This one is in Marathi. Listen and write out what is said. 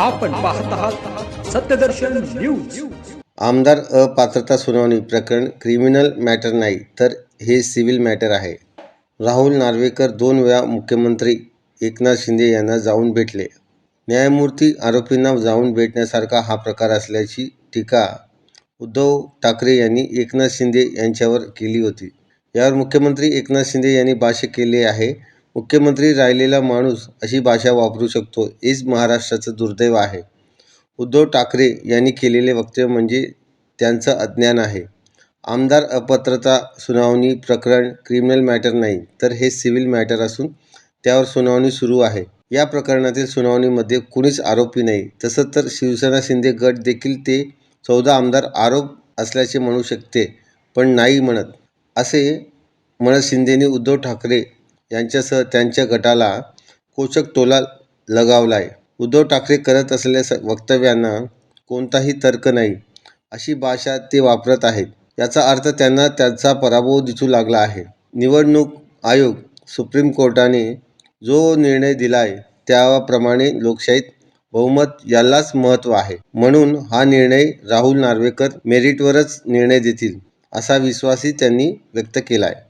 आपण पाहत आहात सत्यदर्शन न्यूज. आमदार अपात्रता सुनावणी प्रकरण क्रिमिनल मॅटर नाही तर हे सिव्हिल मॅटर आहे. राहुल नार्वेकर दोन वेळा मुख्यमंत्री एकनाथ शिंदे यांना जाऊन भेटले. न्यायमूर्ती आरोपींना जाऊन भेटण्यासारखा हा प्रकार असल्याची टीका उद्धव ठाकरे यांनी एकनाथ शिंदे यांच्यावर केली होती. यावर मुख्यमंत्री एकनाथ शिंदे यांनी भाष्य केले आहे. मुख्यमंत्री राहिलेला माणूस अशी भाषा वापरू शकतो हेच महाराष्ट्राचं दुर्दैव आहे. उद्धव ठाकरे यांनी केलेले वक्तव्य म्हणजे त्यांचं अज्ञान आहे. आमदार अपात्रता सुनावणी प्रकरण क्रिमिनल मॅटर नाही तर हे सिव्हिल मॅटर असून त्यावर सुनावणी सुरू आहे. या प्रकरणातील सुनावणीमध्ये कुणीच आरोपी नाही तसं तर शिवसेना शिंदे गट देखील ते चौदा आमदार आरोप असल्याचे म्हणू शकते पण नाही म्हणत असे म्हणत शिंदेने उद्धव ठाकरे यांच्यासह त्यांच्या गटाला कोचक टोला लगावलाय. उद्धव ठाकरे करत असलेल्या स- वक्तव्यांना कोणताही तर्क नाही अशी भाषा ते वापरत आहेत. याचा अर्थ त्यांना त्यांचा पराभव दिसू लागला आहे. निवडणूक आयोग सुप्रीम कोर्टाने जो निर्णय दिलाय त्याप्रमाणे लोकशाहीत बहुमत यालाच महत्त्व आहे. म्हणून हा निर्णय राहुल नार्वेकर मेरिटवरच निर्णय देतील असा विश्वासही त्यांनी व्यक्त केला आहे